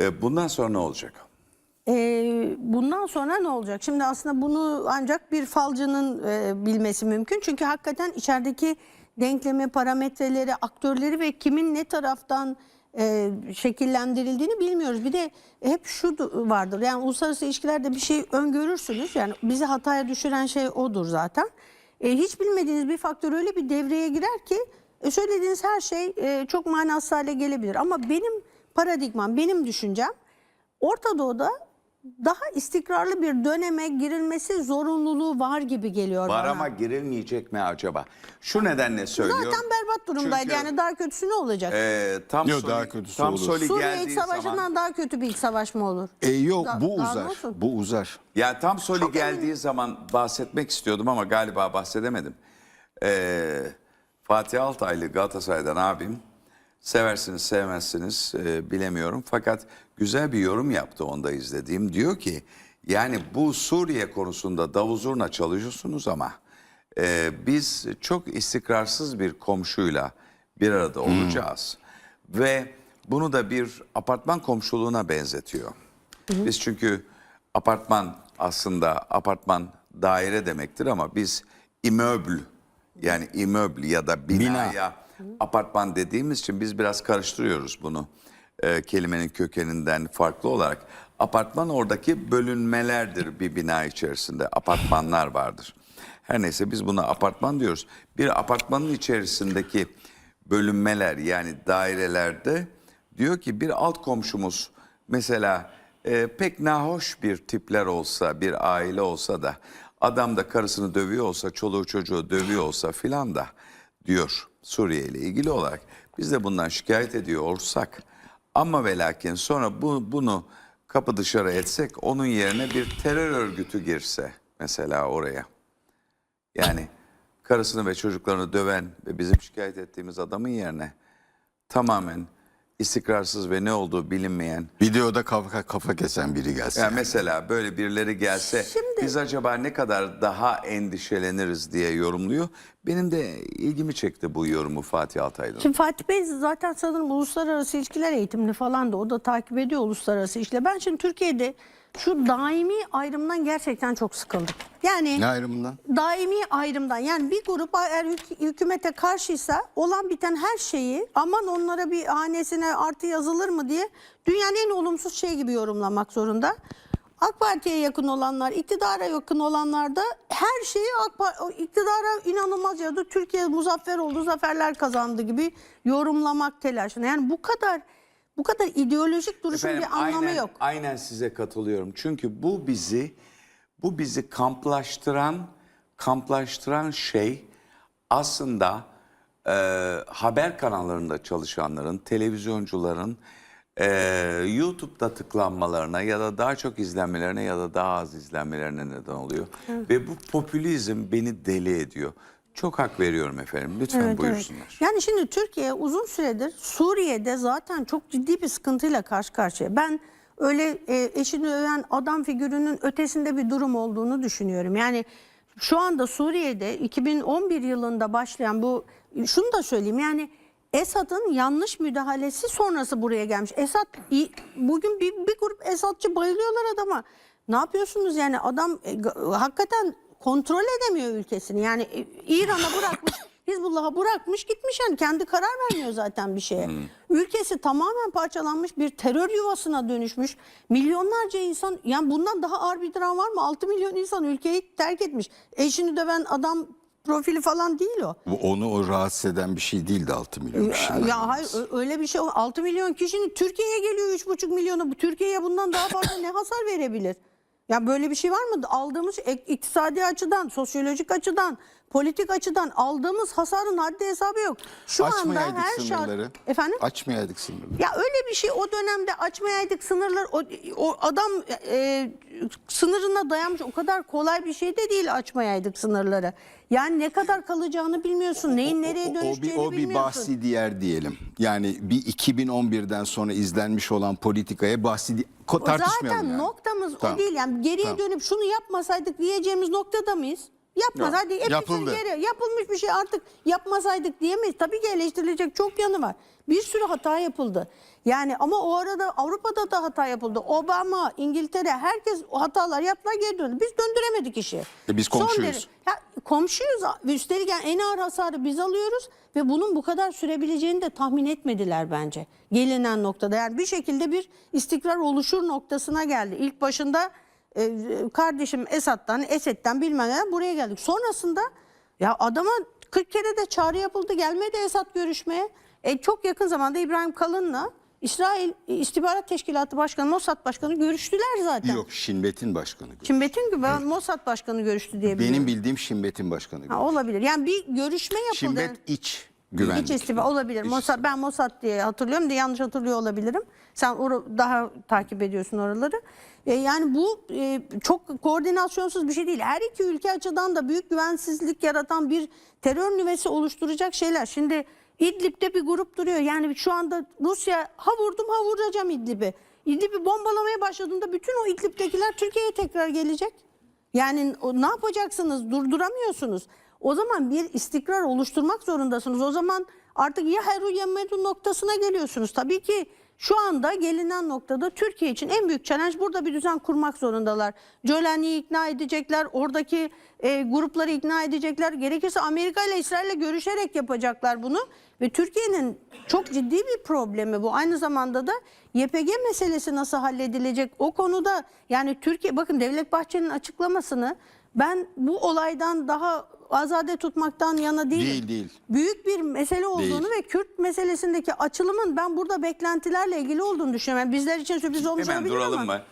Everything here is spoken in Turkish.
E, bundan sonra ne olacak? Ee, bundan sonra ne olacak? Şimdi aslında bunu ancak bir falcının e, bilmesi mümkün. Çünkü hakikaten içerideki denklemi, parametreleri, aktörleri ve kimin ne taraftan e, şekillendirildiğini bilmiyoruz. Bir de hep şu vardır. Yani uluslararası ilişkilerde bir şey öngörürsünüz. Yani bizi hataya düşüren şey odur zaten. E, hiç bilmediğiniz bir faktör öyle bir devreye girer ki e, söylediğiniz her şey e, çok manasız hale gelebilir. Ama benim paradigmam, benim düşüncem Orta Doğu'da daha istikrarlı bir döneme girilmesi zorunluluğu var gibi geliyor Var bana. ama girilmeyecek mi acaba? Şu nedenle söylüyorum. Zaten berbat durumdaydı Çünkü, yani daha kötüsü ne olacak? e, tam Yok, Soli- daha kötüsü tam olur. Soli Suriye geldiği iç savaşından zaman daha kötü bir iç savaş mı olur? E yok Da- bu daha ne uzar. olsun? Bu uzar. Ya tam Soli Çok geldiği zaman bahsetmek istiyordum ama galiba bahsedemedim. Ee, Fatih Altaylı Galatasaray'dan abim. Seversiniz sevmezsiniz e, bilemiyorum. Fakat güzel bir yorum yaptı onda izlediğim. Diyor ki yani bu Suriye konusunda davul zurna çalışıyorsunuz ama e, biz çok istikrarsız bir komşuyla bir arada olacağız. Ve bunu da bir apartman komşuluğuna benzetiyor. Biz çünkü apartman aslında apartman daire demektir ama biz immöbl yani immöbl ya da binaya apartman dediğimiz için biz biraz karıştırıyoruz bunu e, kelimenin kökeninden farklı olarak. Apartman oradaki bölünmelerdir bir bina içerisinde apartmanlar vardır. Her neyse biz buna apartman diyoruz. Bir apartmanın içerisindeki bölünmeler yani dairelerde diyor ki bir alt komşumuz mesela e, pek nahoş bir tipler olsa bir aile olsa da adam da karısını dövüyor olsa çoluğu çocuğu dövüyor olsa filan da diyor Suriye ile ilgili olarak biz de bundan şikayet ediyor olsak ama ve lakin sonra bu, bunu kapı dışarı etsek onun yerine bir terör örgütü girse mesela oraya. Yani karısını ve çocuklarını döven ve bizim şikayet ettiğimiz adamın yerine tamamen istikrarsız ve ne olduğu bilinmeyen Videoda kafa, kafa kesen biri gelsin. yani mesela böyle birileri gelse Şimdi- biz acaba ne kadar daha endişeleniriz diye yorumluyor. Benim de ilgimi çekti bu yorumu Fatih Altaylı'nın. Şimdi Fatih Bey zaten sanırım uluslararası ilişkiler eğitimli falan da o da takip ediyor uluslararası ilişkiler. Ben şimdi Türkiye'de şu daimi ayrımdan gerçekten çok sıkıldım. Yani Ne ayrımından? daimi ayrımdan yani bir grup eğer hük- hükümete karşıysa olan biten her şeyi aman onlara bir hanesine artı yazılır mı diye dünyanın en olumsuz şey gibi yorumlamak zorunda. AK Parti'ye yakın olanlar, iktidara yakın olanlar da her şeyi AK Parti, iktidara inanılmaz ya da Türkiye muzaffer oldu, zaferler kazandı gibi yorumlamak telaşına. Yani bu kadar bu kadar ideolojik duruşun Efendim, bir anlamı aynen, yok. Aynen size katılıyorum. Çünkü bu bizi bu bizi kamplaştıran kamplaştıran şey aslında e, haber kanallarında çalışanların, televizyoncuların e, YouTube'da tıklanmalarına ya da daha çok izlenmelerine ya da daha az izlenmelerine neden oluyor. Ve bu popülizm beni deli ediyor. Çok hak veriyorum efendim. Lütfen Evet, evet. buyursunlar. Yani şimdi Türkiye uzun süredir Suriye'de zaten çok ciddi bir sıkıntıyla karşı karşıya. Ben öyle e, eşini öven adam figürünün ötesinde bir durum olduğunu düşünüyorum. Yani şu anda Suriye'de 2011 yılında başlayan bu şunu da söyleyeyim yani Esad'ın yanlış müdahalesi sonrası buraya gelmiş. Esad bugün bir, bir grup Esadçı bayılıyorlar adama. Ne yapıyorsunuz yani adam e, hakikaten kontrol edemiyor ülkesini. Yani e, İran'a bırakmış, Hizbullah'a bırakmış gitmiş yani kendi karar vermiyor zaten bir şeye. Ülkesi tamamen parçalanmış bir terör yuvasına dönüşmüş. Milyonlarca insan yani bundan daha ağır bir dram var mı? 6 milyon insan ülkeyi terk etmiş. Eşini döven adam profili falan değil o. Bu onu o rahatsız eden bir şey değildi 6 milyon kişinin. Ya hayır ö- öyle bir şey 6 milyon kişinin Türkiye'ye geliyor 3,5 milyonu. Türkiye'ye bundan daha fazla ne hasar verebilir? Ya böyle bir şey var mı? Aldığımız iktisadi açıdan, sosyolojik açıdan, politik açıdan aldığımız hasarın haddi hesabı yok. Şu anda Açmayaydık her sınırları. şart efendim Açmayaydık sınırları. ya öyle bir şey o dönemde açmayaydık sınırlar o, o adam e, sınırına dayanmış o kadar kolay bir şey de değil açmayaydık sınırları. Yani ne kadar kalacağını bilmiyorsun. Neyin nereye O- o, bir, dönüşeceğini o bir bilmiyorsun. bahsi diğer diyelim. Yani bir 2011'den sonra izlenmiş olan politikaya bahsi di- ko- O tartışmayalım Zaten yani. noktamız Tamam. o değil. Yani geriye Tamam. dönüp şunu yapmasaydık diyeceğimiz noktada mıyız? Yapmaz. Yok, Hadi hepimizin yapıldı. geri yapılmış bir şey artık yapmasaydık diyemeyiz. Tabii ki eleştirilecek çok yanı var. Bir sürü hata yapıldı. Yani ama o arada Avrupa'da da hata yapıldı. Obama, İngiltere herkes o hatalar yaptılar geri döndü. Biz döndüremedik işi. E biz Son komşuyuz. derece- ya, komşuyuz üstelik yani en ağır hasarı biz alıyoruz ve bunun bu kadar sürebileceğini de tahmin etmediler bence. Gelinen noktada yani bir şekilde bir istikrar oluşur noktasına geldi. İlk başında e, kardeşim Esad'dan, Esed'den bilmem neden buraya geldik. Sonrasında ya adama 40 kere de çağrı yapıldı gelmedi Esad görüşmeye. E, çok yakın zamanda İbrahim Kalın'la İsrail İstihbarat Teşkilatı Başkanı, Mossad Başkanı görüştüler zaten. Yok Şinbet'in başkanı. Şimdi Metin gibi ben Mossad Başkanı görüştü diye biliyorum. Benim bildiğim Şinbet'in başkanı. Ha, olabilir. Yani bir görüşme yapıldı. Şinbet iç güvenlik. İç istihbarat olabilir. İç Mossad, ben Mossad diye hatırlıyorum da yanlış hatırlıyor olabilirim. Sen daha takip ediyorsun oraları. E, yani bu e, çok koordinasyonsuz bir şey değil. Her iki ülke açıdan da büyük güvensizlik yaratan bir terör nüvesi oluşturacak şeyler. Şimdi İdlib'de bir grup duruyor. Yani şu anda Rusya ha vurdum ha vuracağım İdlib'i. İdlib'i bombalamaya başladığında bütün o İdlib'dekiler Türkiye'ye tekrar gelecek. Yani o, ne yapacaksınız? Durduramıyorsunuz. O zaman bir istikrar oluşturmak zorundasınız. O zaman artık ya heru ya medu noktasına geliyorsunuz. Tabii ki şu anda gelinen noktada Türkiye için en büyük challenge burada bir düzen kurmak zorundalar. Jolani'yi ikna edecekler, oradaki e, grupları ikna edecekler. Gerekirse Amerika ile İsrail ile görüşerek yapacaklar bunu. Ve Türkiye'nin çok ciddi bir problemi bu. Aynı zamanda da YPG meselesi nasıl halledilecek? O konuda yani Türkiye bakın Devlet Bahçeli'nin açıklamasını ben bu olaydan daha azade tutmaktan yana değilim. Değil, değil. Büyük bir mesele olduğunu Değil. ve Kürt meselesindeki açılımın ben burada beklentilerle ilgili olduğunu düşünüyorum. Yani bizler için sürpriz olmuş Hemen olabilir duralım ama. mı?